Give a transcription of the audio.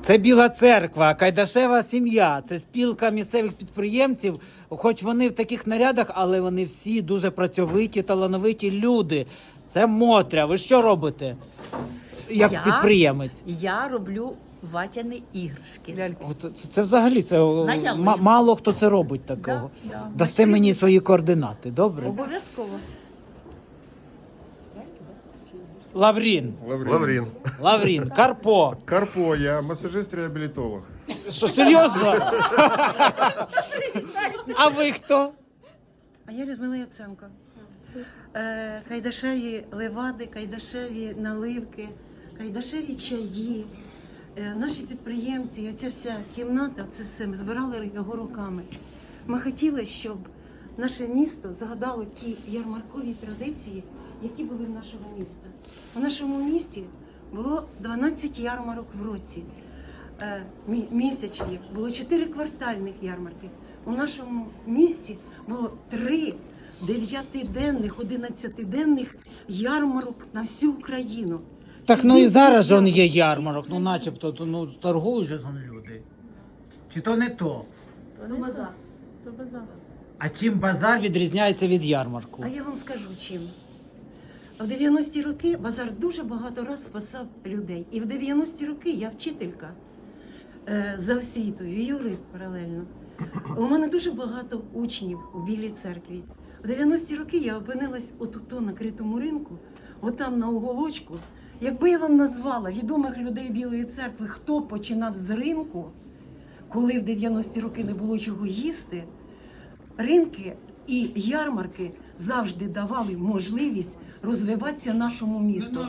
Це Біла церква, Кайдашева сім'я. Це спілка місцевих підприємців. Хоч вони в таких нарядах, але вони всі дуже працьовиті, талановиті люди. Це Мотря. Ви що робите? Як Я? підприємець? Я роблю ватяні іграшки. От Це, це взагалі це о, На ма- мало хто це робить такого. Да, да. Дасте мені свої координати, добре? Обов'язково. Лаврін, Лаврін. Лаврін. Лаврін, Карпо. Карпо, я масажист-реабілітолог. Що серйозно? А ви хто? А я Людмила Яценко. Е, Кайдашеві левади, кайдашеві наливки, кайдашеві чаї. Е, Наші підприємці, і оця вся кімната, це все ми збирали його руками. Ми хотіли, щоб наше місто згадало ті ярмаркові традиції, які були в нашому місті. У нашому місті було 12 ярмарок в році. Е, місячні, було 4 квартальних ярмарки. У нашому місті було 3 дев'ятиденних, одинадцятиденних ярмарок на всю Україну. Так Сюди ну і зараз же он є ярмарок, ну начебто, то, ну торгують же там люди. Чи то не то? Ну, базар. А чим базар відрізняється від ярмарку? А я вам скажу чим. В 90-ті роки базар дуже багато раз спасав людей. І в 90-ті роки я вчителька е, за освітою, юрист паралельно. У мене дуже багато учнів у Білій церкві. В 90-ті роки я опинилась отут на критому ринку, отам на уголочку. Якби я вам назвала відомих людей Білої церкви, хто починав з ринку, коли в 90-ті роки не було чого їсти, ринки і ярмарки завжди давали можливість розвиватися нашому місту.